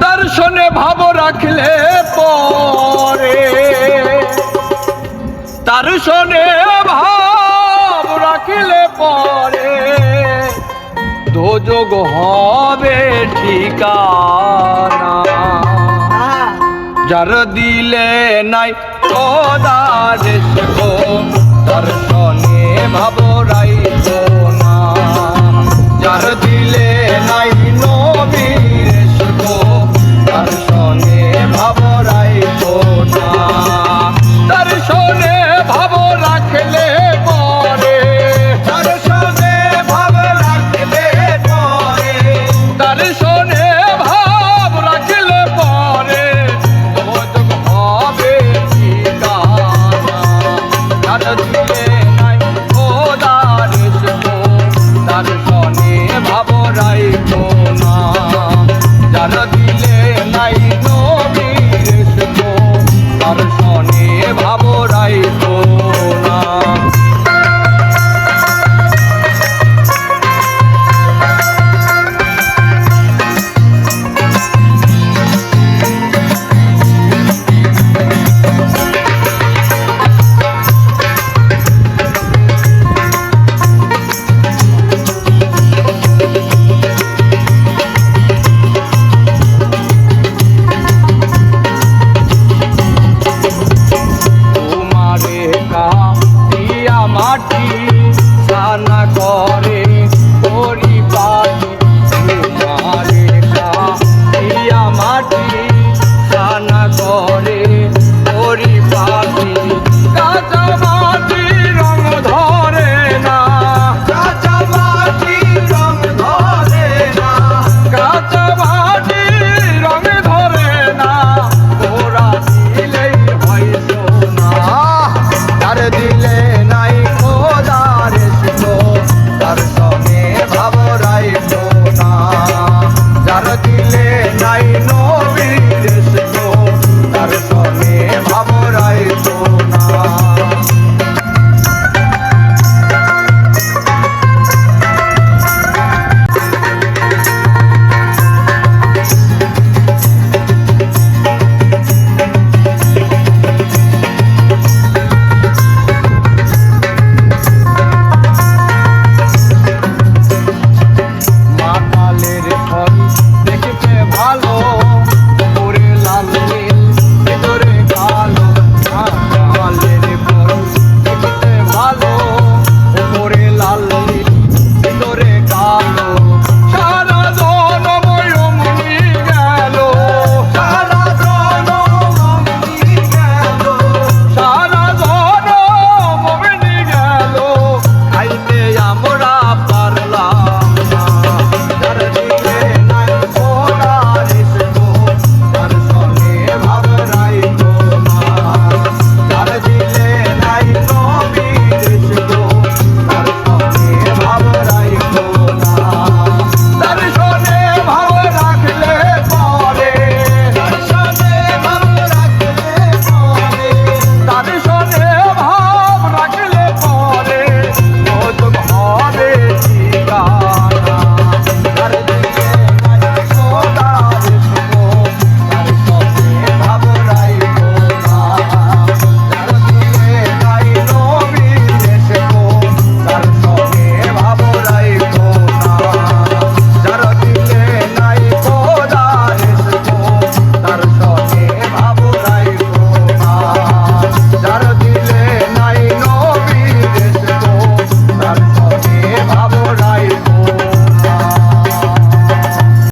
দর্শনে ভাব রাখলে পরে। তার শোনে ভাব রাখলে পরে। দোযোগ হবে ঠিকানা। যার দিলে নাই কদার দর্শনে ভাবরাই না নাই নবীর তার